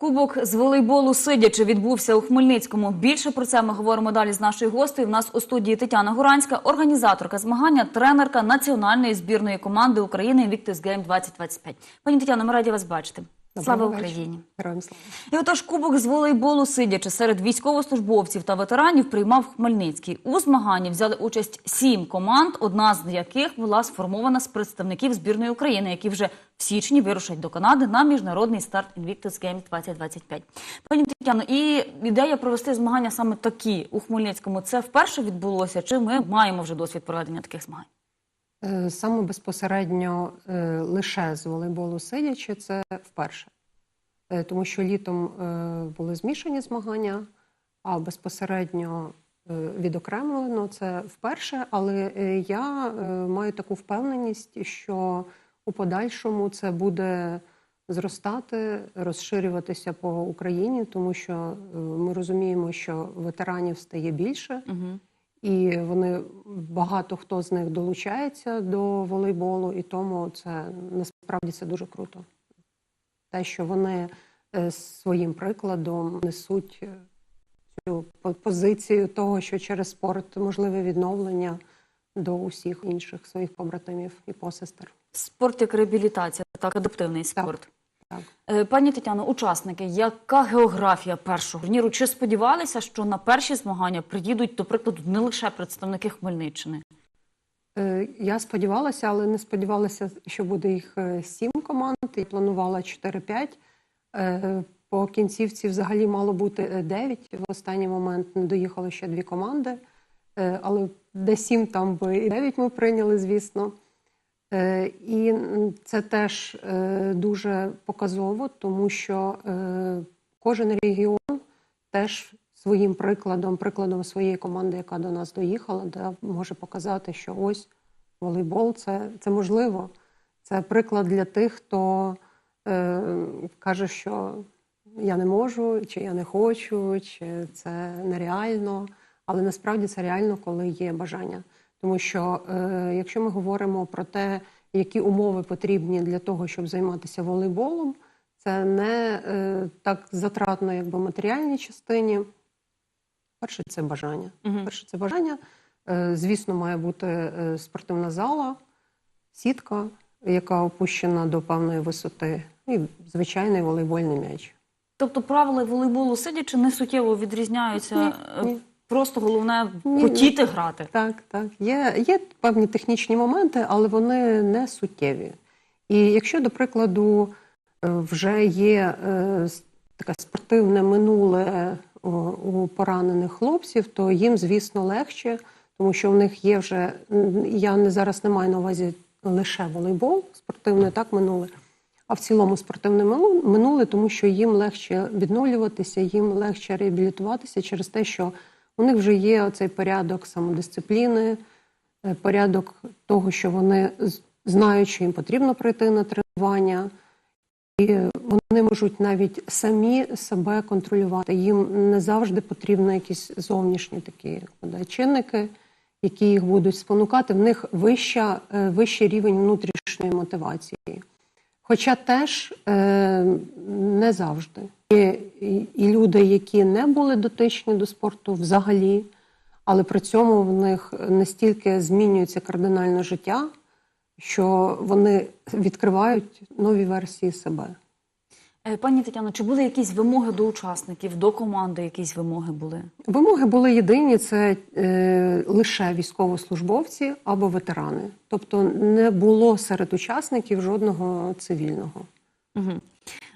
Кубок з волейболу сидячи відбувся у Хмельницькому. Більше про це ми говоримо далі з нашою гостею. В нас у студії Тетяна Гуранська, організаторка змагання, тренерка національної збірної команди України Invictus Game 2025. Пані Тетяно, ми раді вас бачити. Слава Доброго. Україні! Героям слава. І отож кубок з волейболу сидячи серед військовослужбовців та ветеранів приймав Хмельницький. У змаганні взяли участь сім команд, одна з яких була сформована з представників збірної України, які вже в січні вирушать до Канади на міжнародний старт Invictus Games 2025. Пані Тетяно, і ідея провести змагання саме такі у Хмельницькому. Це вперше відбулося? Чи ми маємо вже досвід проведення таких змагань? Е, Саме безпосередньо е, лише з волейболу сидячи, це вперше. Е, Тому що літом були змішані змагання, а безпосередньо відокремлено це вперше. Але я маю таку впевненість, що у подальшому це буде зростати, розширюватися по Україні, тому що е, ми розуміємо, що ветеранів стає більше. Угу. І вони багато хто з них долучається до волейболу, і тому це насправді це дуже круто. Те, що вони е, своїм прикладом несуть е, цю позицію того, що через спорт можливе відновлення до усіх інших своїх побратимів і посестер. Спорт як реабілітація, так адаптивний спорт. Так. Е, Пані Тетяно, учасники, яка географія першого турніру? Чи сподівалися, що на перші змагання приїдуть, до прикладу, не лише представники Хмельниччини? Е, Я сподівалася, але не сподівалася, що буде їх е, сім команд. І планувала 4-5. Е, По кінцівці взагалі мало бути е, 9. В останній момент не доїхало ще дві команди. Але де сім, там би і 9 ми прийняли, звісно. Е, І це теж е, дуже показово, тому що е, кожен регіон теж своїм прикладом, прикладом своєї команди, яка до нас доїхала, може показати, що ось волейбол це, це можливо. Це приклад для тих, хто каже, що я не можу, чи я не хочу, чи це нереально. Але насправді це реально, коли є бажання. Тому що е, якщо ми говоримо про те, які умови потрібні для того, щоб займатися волейболом, це не е, так затратно, як би матеріальній частині. Перше, це бажання. Мгм. Перше, це бажання. Е, Звісно, має бути е, спортивна зала, сітка, яка опущена до певної висоти, і звичайний волейбольний м'яч. Тобто правила волейболу сидячи не суттєво відрізняються. Ні, е, ні. Просто головне хотіти грати. Так, так. Є, є певні технічні моменти, але вони не суттєві. І якщо, до прикладу, е, вже є е, таке спортивне минуле у поранених хлопців, то їм, звісно, легше, тому що в них є вже, я не зараз не маю на увазі лише волейбол, спортивне так минуле, а в цілому спортивне мину- минуле, тому що їм легше відновлюватися, їм легше реабілітуватися через те, що у них вже є цей порядок самодисципліни, е, порядок того, що вони знають, що їм потрібно прийти на тренування, і вони можуть навіть самі себе контролювати. Їм не завжди потрібні якісь зовнішні такі як чинники, які їх будуть спонукати. В них вища, е, вищий рівень внутрішньої мотивації. Хоча теж е, не завжди. І, і люди, які не були дотичні до спорту взагалі, але при цьому в них настільки змінюється кардинально життя, що вони відкривають нові версії себе. Е, Пані Тетяно, чи були якісь вимоги до учасників, до команди якісь вимоги були? Вимоги були єдині: це е, лише військовослужбовці або ветерани. Тобто не було серед учасників жодного цивільного. Угу.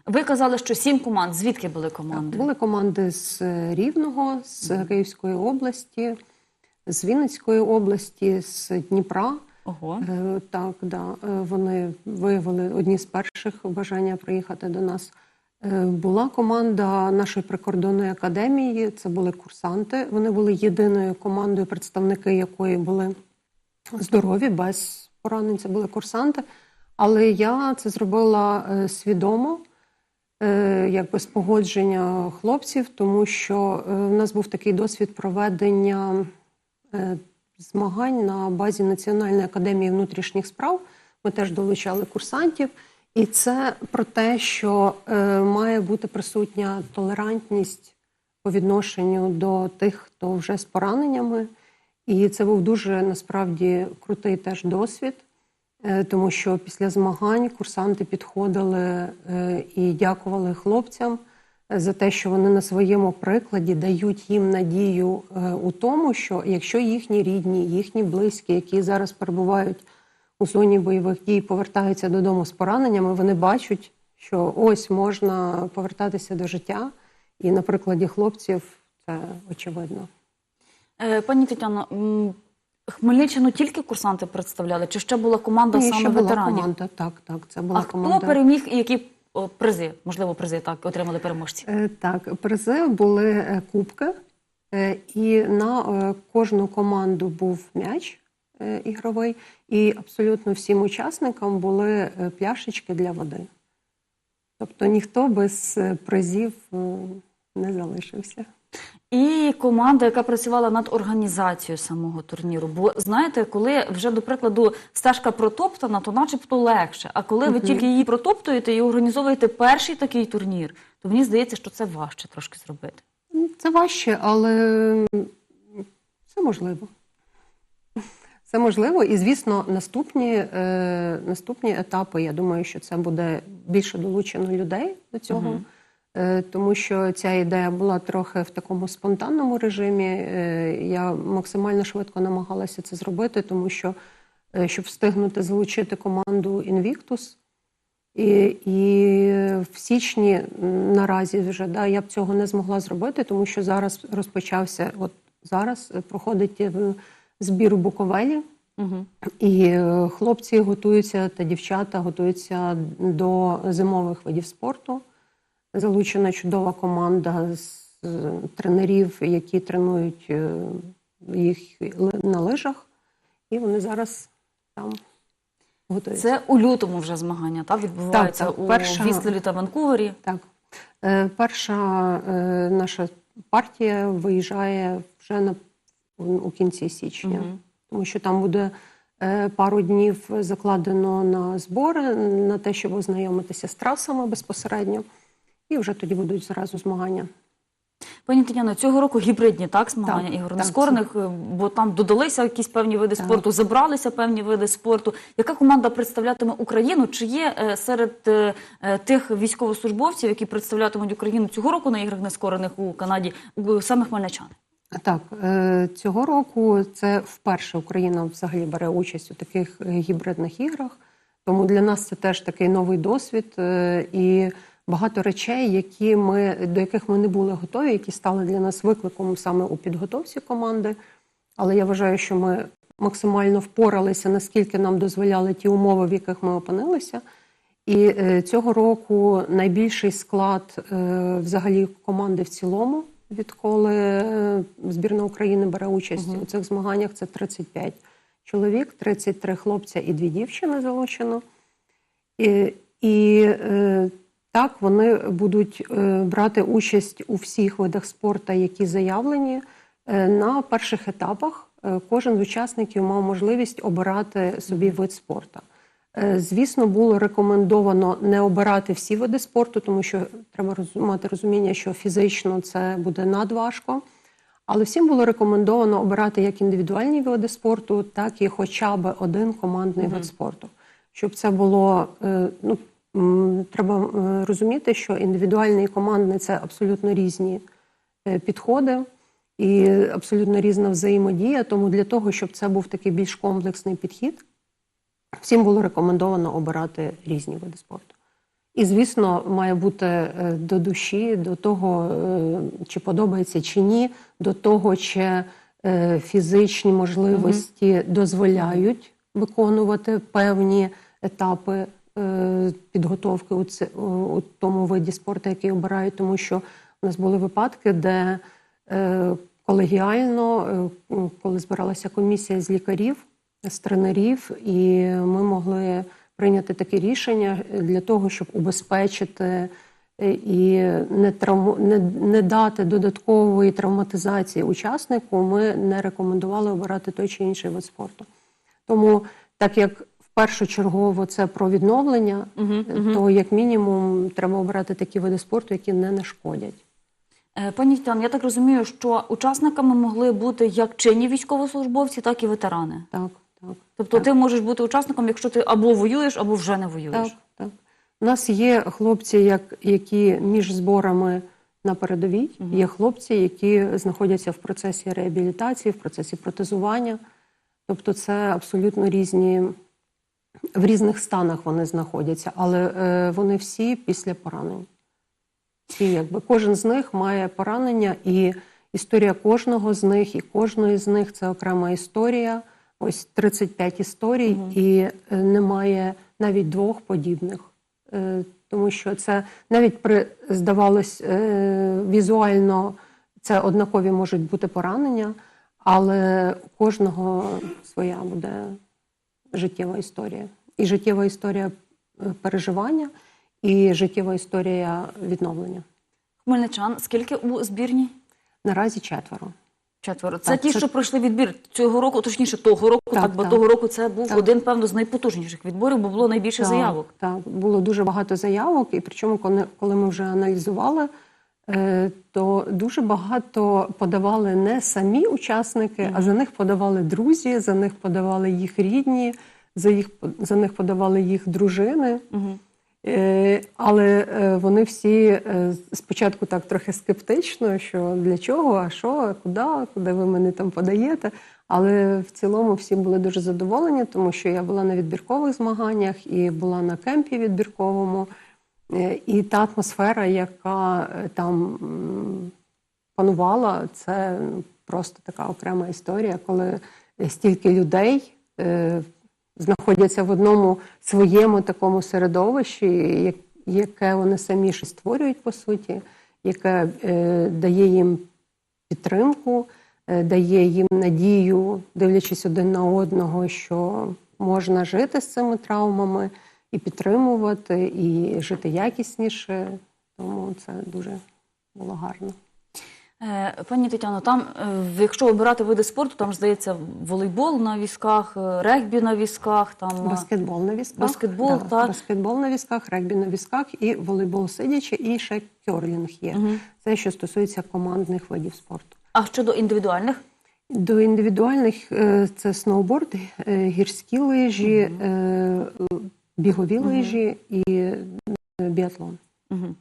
Ви казали, що сім команд. Звідки були команди? Були команди з Рівного, з Київської області, з Вінницької області, з Дніпра. Ого. Е, Так, да. Е, Вони виявили одні з перших бажання приїхати до нас. Е, Була команда нашої прикордонної академії. Це були курсанти. Вони були єдиною командою, представники якої були здорові, без поранень. Це були курсанти. Але я це зробила свідомо, якби з погодження хлопців, тому що е, в нас був такий досвід проведення е, змагань на базі Національної академії внутрішніх справ. Ми теж долучали курсантів. І це про те, що е, має бути присутня толерантність по відношенню до тих, хто вже з пораненнями. І це був дуже насправді крутий теж досвід, е, тому що після змагань курсанти підходили е, і дякували хлопцям е, за те, що вони на своєму прикладі дають їм надію е, у тому, що якщо їхні рідні, їхні близькі, які зараз перебувають у зоні бойових дій, повертаються додому з пораненнями, вони бачать, що ось можна повертатися до життя. І на прикладі хлопців це очевидно. Е, Пані Тетяно, Хмельниччину тільки курсанти представляли, чи ще була команда Ні, саме ще була ветеранів? команда. Так, так, це була А команда. хто переміг і які о, призи, можливо, призи так отримали переможці? Е, Так, призи були е, кубки, е, і на е, кожну команду був м'яч е, ігровий, і абсолютно всім учасникам були пляшечки для води. Тобто ніхто без призів не залишився. І команда, яка працювала над організацією самого турніру. Бо знаєте, коли вже до прикладу стежка протоптана, то начебто легше. А коли ви тільки її протоптуєте і організовуєте перший такий турнір, то мені здається, що це важче трошки зробити. Це важче, але це можливо. Це можливо, і звісно, наступні, е, наступні етапи. Я думаю, що це буде більше долучено людей до цього, е, тому що ця ідея була трохи в такому спонтанному режимі. Е, я максимально швидко намагалася це зробити, тому що е, щоб встигнути залучити команду Invictus, і, і в січні наразі вже да, я б цього не змогла зробити, тому що зараз розпочався, от зараз е, проходить е, збір у Буковелі, Угу. і е, хлопці готуються та дівчата готуються до зимових видів спорту. Залучена чудова команда з е, тренерів, які тренують е, їх на лижах, і вони зараз там готуються. Це у лютому вже змагання, так відбуваються Так, так, у перша- Вістлері та Ванкувері. Так. Е, Перша е, наша партія виїжджає вже на, у кінці січня, Мгм. тому що там буде е, пару днів закладено на збори, на те, щоб ознайомитися з трасами безпосередньо, і вже тоді будуть зразу змагання. Пані Тетяно, цього року гібридні так змагання Так, ігор так, нескорених, е, бо там додалися якісь певні види Так. спорту, забралися певні види спорту. Яка команда представлятиме Україну? Чи є е, серед е, тих військовослужбовців, які представлятимуть Україну цього року на іграх нескорених у Канаді, саме хмельничани? Так, цього року це вперше Україна взагалі бере участь у таких гібридних іграх. Тому для нас це теж такий новий досвід і багато речей, які ми, до яких ми не були готові, які стали для нас викликом саме у підготовці команди. Але я вважаю, що ми максимально впоралися, наскільки нам дозволяли ті умови, в яких ми опинилися. І е, цього року найбільший склад е, взагалі команди в цілому, відколи е, збірна України бере участь у цих змаганнях, це 35 чоловік, 33 хлопця і дві дівчини залучено. І, і так вони будуть е, брати участь у всіх видах спорту, які заявлені. Е, на перших етапах е, кожен з учасників мав можливість обирати собі вид спорту. Звісно, було рекомендовано не обирати всі види спорту, тому що треба мати розуміння, що фізично це буде надважко. Але всім було рекомендовано обирати як індивідуальні види спорту, так і хоча б один командний вид спорту. Щоб це було, ну треба е, розуміти, що індивідуальний і командний це абсолютно різні е, підходи і абсолютно різна взаємодія. Тому для того, щоб це був такий більш комплексний підхід, всім було рекомендовано обирати різні види спорту. І, звісно, має бути е, до душі, до того, чи подобається чи ні, до того, чи фізичні можливості дозволяють виконувати певні етапи підготовки у, ці- у- тому виді спорту, який обирають, тому що у нас були випадки, де е, колегіально, е, коли збиралася комісія з лікарів, з тренерів, і ми могли прийняти таке рішення для того, щоб убезпечити е, і не, травму, не, не дати додаткової травматизації учаснику, ми не рекомендували обирати той чи інший вид спорту. Тому, так як першочергово це про відновлення, е, мгм. то як мінімум треба обирати такі види спорту, які не нашкодять. Е, Пані Тетяно, я так розумію, що учасниками могли бути як чинні військовослужбовці, так і ветерани. Так, так. Тобто Так. ти можеш бути учасником, якщо ти або воюєш, або вже не воюєш. Так, так. У нас є хлопці, як, які між зборами на передовій, є хлопці, які знаходяться в процесі реабілітації, в процесі протезування. Тобто це абсолютно різні, в різних станах вони знаходяться, але е, вони всі після поранень. Всі, якби, кожен з них має поранення, і історія кожного з них, і кожної з них це окрема історія. Ось 35 історій, і е, немає навіть двох подібних. Е, Тому що це навіть при здавалось е, візуально це однакові можуть бути поранення, але у кожного своя буде життєва історія. І життєва історія е, переживання, і життєва історія відновлення. Хмельничан, скільки у збірні? Наразі четверо. Четверо. Це Так, ті, це- що пройшли відбір цього року, точніше того року, так, Так, бо так. того року це був Так. один, певно, з найпотужніших відборів, бо було найбільше Так, заявок. Так, було дуже багато заявок, і причому, коли, коли ми вже аналізували, то дуже багато подавали не самі учасники, а за них подавали друзі, за них подавали їх рідні, за, їх, за них подавали їх дружини. Е, Але е, вони всі е, спочатку так трохи скептично, що для чого, а що, куди, куди ви мене там подаєте. Але в цілому всі були дуже задоволені, тому що я була на відбіркових змаганнях і була на кемпі відбірковому. Е, І та атмосфера, яка е, там панувала, це просто така окрема історія, коли стільки людей е, знаходяться в одному своєму такому середовищі, яке вони самі ж створюють по суті, яке дає їм підтримку, дає їм надію, дивлячись один на одного, що можна жити з цими травмами і підтримувати, і жити якісніше. Тому це дуже було гарно. Е, Пані Тетяно, там, е, якщо обирати види спорту, там здається волейбол на візках, е, регбі на візках, там Баскетбол на візках. баскетбол, да, так. Баскетбол на візках, регбі на візках і волейбол сидячи, і ще кьорлінг є. Мгм. Це що стосується командних видів спорту. А щодо індивідуальних, До індивідуальних це сноуборд, гірські лижі, е, бігові лижі і е, біатлон. угу.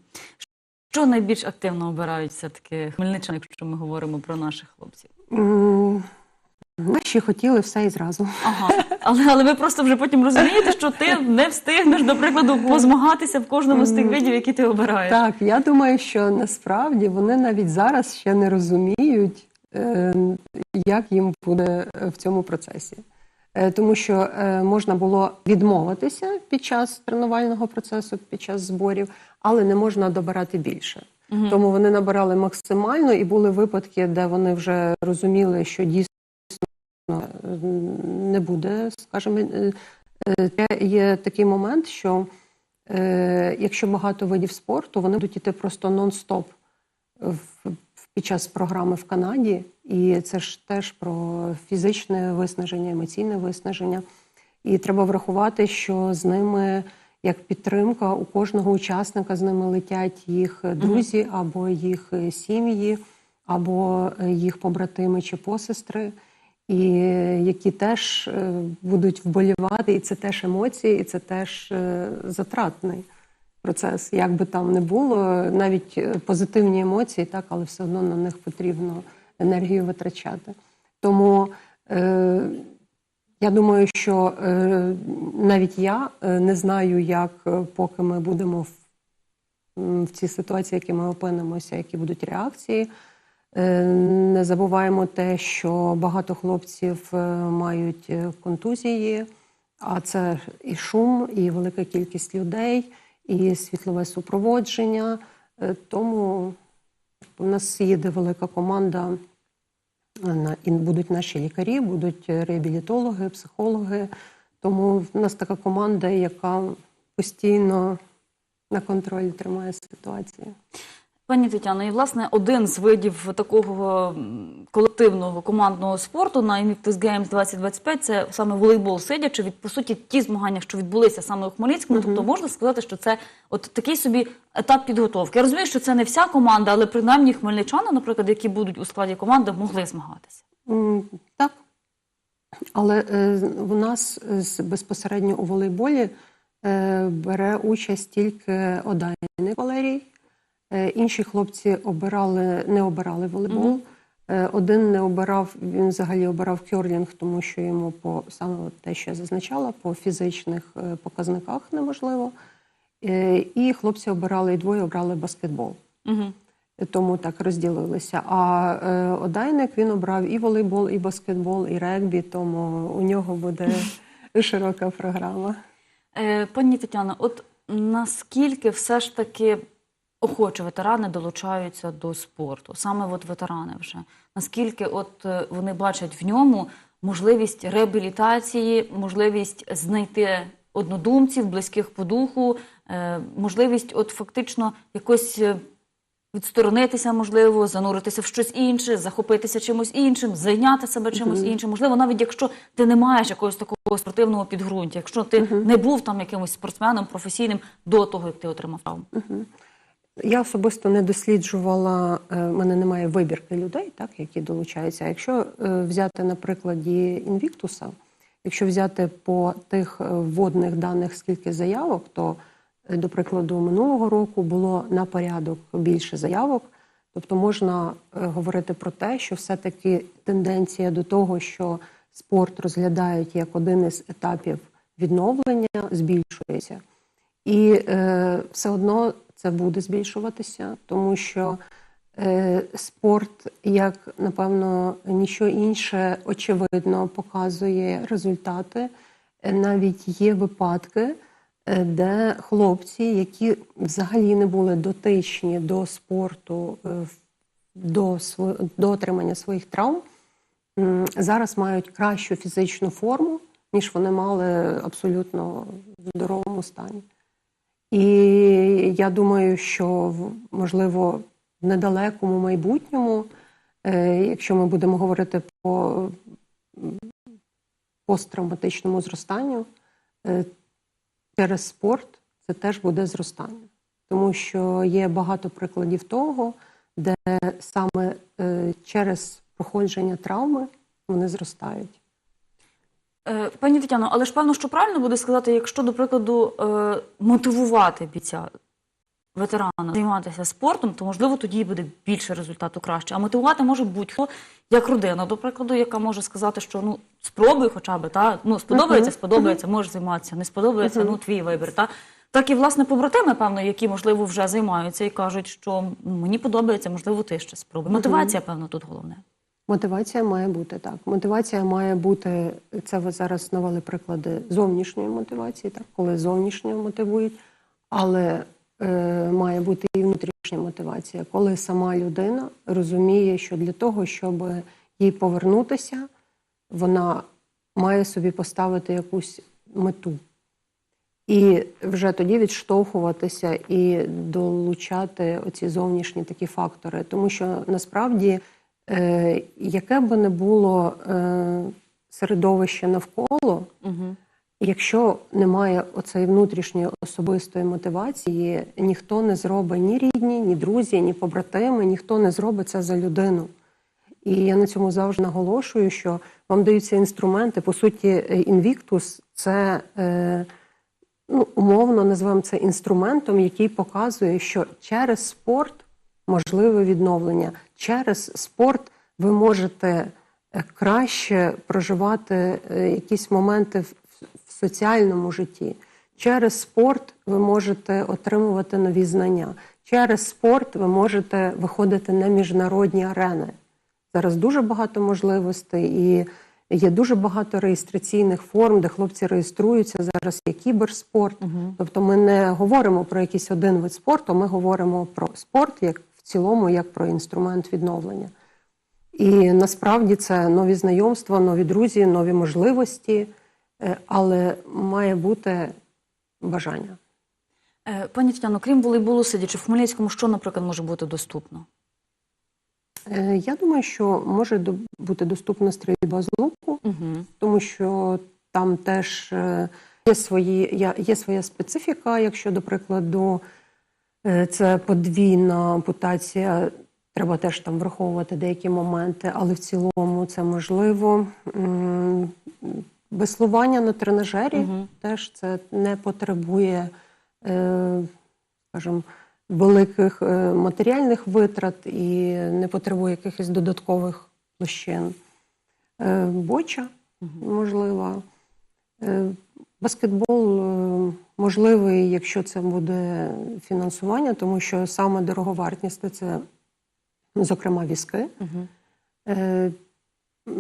що найбільш активно обирають все-таки хмельничани, якщо ми говоримо про наших хлопців? М, Наші хотіли все і зразу. Ага, але, але ви просто вже потім розумієте, що ти не встигнеш, до прикладу, позмагатися в кожному з тих видів, які ти обираєш. Так, я думаю, що насправді вони навіть зараз ще не розуміють, е, як їм буде в цьому процесі. Е, Тому що е, можна було відмовитися під час тренувального процесу, під час зборів, але не можна добирати більше. Тому вони набирали максимально, і були випадки, де вони вже розуміли, що дійсно е, не буде, скажімо, це є такий момент, що якщо багато видів спорту, вони будуть іти просто нон-стоп під час програми в Канаді, і це ж теж про фізичне виснаження, емоційне виснаження. І треба врахувати, що з ними як підтримка у кожного учасника з ними летять їх друзі, або їх е, сім'ї, або е, їх побратими чи посестри, і е, які теж будуть вболівати, і це теж емоції, і це теж затратний процес. Як би там не було, навіть е, позитивні емоції, так, але все одно на них потрібно енергію витрачати. Тому е, я думаю, що е, навіть я е, не знаю, як е, поки ми будемо в, в цій ситуації, які ми опинимося, які будуть реакції. Не забуваємо те, що багато хлопців мають контузії, а це і шум, і велика кількість людей, і світлове супроводження. Е, Тому у нас їде велика команда. І будуть наші лікарі, будуть реабілітологи, психологи. Тому в нас така команда, яка постійно на контролі тримає ситуацію. Пані Тетяно, і власне один з видів такого колективного командного спорту на Invictus Games 2025 – це саме волейбол сидячи. Від по суті, ті змагання, що відбулися саме у Хмельницькому. Тобто можна сказати, що це от такий собі етап підготовки. Я розумію, що це не вся команда, але принаймні хмельничани, наприклад, які будуть у складі команди, могли змагатися. М, Так. Але е, у нас е, безпосередньо у волейболі е, бере участь тільки Одайник Валерій. Е, інші хлопці обирали, не обирали волейбол. Е, один не обирав, він взагалі обирав кьорлінг, тому що йому по саме те, що я зазначала, по фізичних е, показниках неможливо. І хлопці обирали, і двоє обрали баскетбол Угу. тому так розділилися. А е, Одайник він обрав і волейбол, і баскетбол, і регбі, тому у нього буде широка програма. Е, пані Тетяно, от наскільки все ж таки охоче ветерани долучаються до спорту, саме от ветерани вже наскільки от е, вони бачать в ньому можливість реабілітації, можливість знайти однодумців, близьких по духу, е, можливість, от фактично якось. е, Відсторонитися, можливо, зануритися в щось інше, захопитися чимось іншим, зайняти себе чимось іншим. Можливо, навіть якщо ти не маєш якогось такого спортивного підґрунтя, якщо ти не був там якимось спортсменом професійним до того, як ти отримав травму. Я особисто не досліджувала, е, в мене немає вибірки людей, так, які долучаються. Якщо е, взяти на прикладі інвіктуса, якщо взяти по тих е, вводних даних, скільки заявок, то, до прикладу, минулого року було на порядок більше заявок. Тобто можна говорити про те, що все-таки тенденція до того, що спорт розглядають як один із етапів відновлення, збільшується. І е, все одно це буде збільшуватися, тому що е, спорт, як напевно, ніщо інше, очевидно показує результати. Е, Навіть є випадки, е, де хлопці, які взагалі не були дотичні до спорту, е, до, до отримання своїх травм, зараз мають кращу фізичну форму, ніж вони мали абсолютно в здоровому стані. І я думаю, що можливо в недалекому майбутньому, е, якщо ми будемо говорити м, посттравматичному зростанню, е, через спорт це теж буде зростання. Тому що є багато прикладів того, де саме е, через проходження травми вони зростають. Е, Пані Тетяно, але ж певно, що правильно буде сказати, якщо, до прикладу, е, мотивувати бійця ветерана займатися спортом, то можливо тоді буде більше результату краще. А мотивувати може будь-хто, як родина, до прикладу, яка може сказати, що ну спробуй хоча б, та ну сподобається, сподобається, можеш займатися, не сподобається, ну твій вибір. Та так і власне побратими, певно, які можливо вже займаються і кажуть, що «Ну, мені подобається, можливо, ти ще спробуй. Мотивація, певно, тут головне. Мотивація має бути так. Мотивація має бути це. Ви зараз навели приклади зовнішньої мотивації, так коли зовнішньо мотивують, але е, має бути і внутрішня мотивація, коли сама людина розуміє, що для того, щоб їй повернутися, вона має собі поставити якусь мету. І вже тоді відштовхуватися і долучати оці зовнішні такі фактори. Тому що насправді, яке би не було е, середовище навколо, Угу. якщо немає оцеї внутрішньої особистої мотивації, ніхто не зробить ні рідні, ні друзі, ні побратими, ніхто не зробить це за людину. І я на цьому завжди наголошую, що вам даються інструменти. По суті, е, інвіктус це е, ну, умовно називаємо це інструментом, який показує, що через спорт можливе відновлення. Через спорт ви можете е, краще проживати е, якісь моменти в, соціальному житті. Через спорт ви можете отримувати нові знання. Через спорт ви можете виходити на міжнародні арени. Зараз дуже багато можливостей і є дуже багато реєстраційних форм, де хлопці реєструються. Зараз є кіберспорт. Тобто ми не говоримо про якийсь один вид спорту, ми говоримо про спорт як цілому, як про інструмент відновлення. І насправді це нові знайомства, нові друзі, нові можливості, е, але має бути бажання. Е, Пані Тетяно, крім волейболу сидячи в Хмельницькому, що, наприклад, може бути доступно? Е, Я думаю, що може бути доступна стрільба з луку, Угу. тому що там теж є, свої, є своя специфіка. Якщо, до прикладу, це подвійна ампутація, треба теж там враховувати деякі моменти, але в цілому це можливо. Веслування на тренажері Мгм. теж це не потребує, е, скажімо, великих е, матеріальних витрат і не потребує якихось додаткових площин. Е, Боча можлива. Баскетбол е, можливий, якщо це буде фінансування, тому що саме дороговартісне це, зокрема, візки. Угу.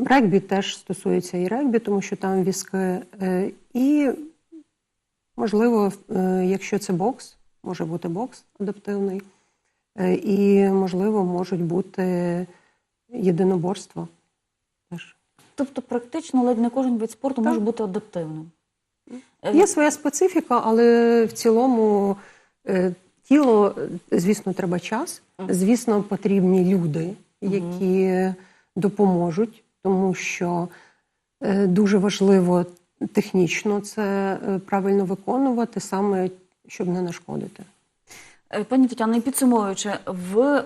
Регбі теж стосується і регбі, тому що там візки. Е, І, можливо, якщо це бокс, може бути бокс адаптивний, і, можливо, можуть бути єдиноборства теж. Тобто, практично ледь не кожен вид спорту Так. може бути адаптивним. Е, Є своя специфіка, але в цілому е, тіло, е, звісно, треба час. Звісно, потрібні люди, які допоможуть, тому що дуже важливо технічно це правильно виконувати, саме щоб не нашкодити. Пані Тетяно, і підсумовуючи, в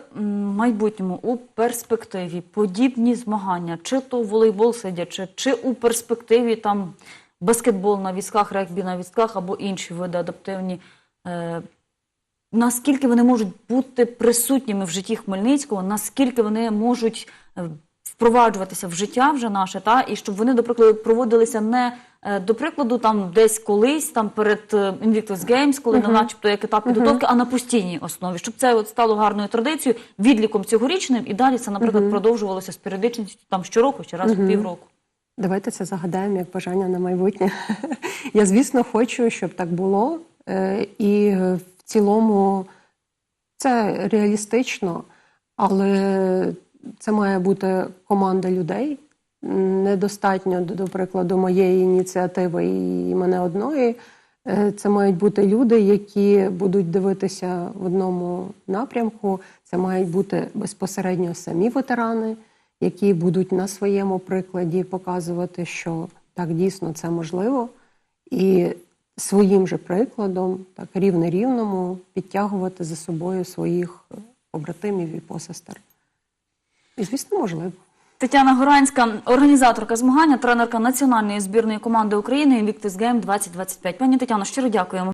майбутньому у перспективі подібні змагання, чи то волейбол сидячи, чи у перспективі там баскетбол на візках, регбі на візках або інші види адаптивні. Е, наскільки вони можуть бути присутніми в житті Хмельницького, наскільки вони можуть е, впроваджуватися в життя вже наше, та і щоб вони, до прикладу, проводилися не е, до прикладу, там десь колись, там перед Invictus Games, коли uh начебто як етап підготовки, а на постійній основі, щоб це от стало гарною традицією, відліком цьогорічним, і далі це, наприклад, продовжувалося з періодичністю там щороку чи раз у півроку. Давайте це загадаємо як бажання на майбутнє. Я, звісно, хочу, щоб так було. Е, І в цілому це реалістично, але це має бути команда людей. Недостатньо, до до прикладу, моєї ініціативи і мене одної. Е, Це мають бути люди, які будуть дивитися в одному напрямку. Це мають бути безпосередньо самі ветерани, які будуть на своєму прикладі показувати, що так дійсно це можливо, і своїм же прикладом, так рівне рівному, підтягувати за собою своїх побратимів і посестер. І, звісно, можливо. Тетяна Горанська, організаторка змагання, тренерка національної збірної команди України Invictus Game 2025. Пані Тетяно, щиро дякуємо.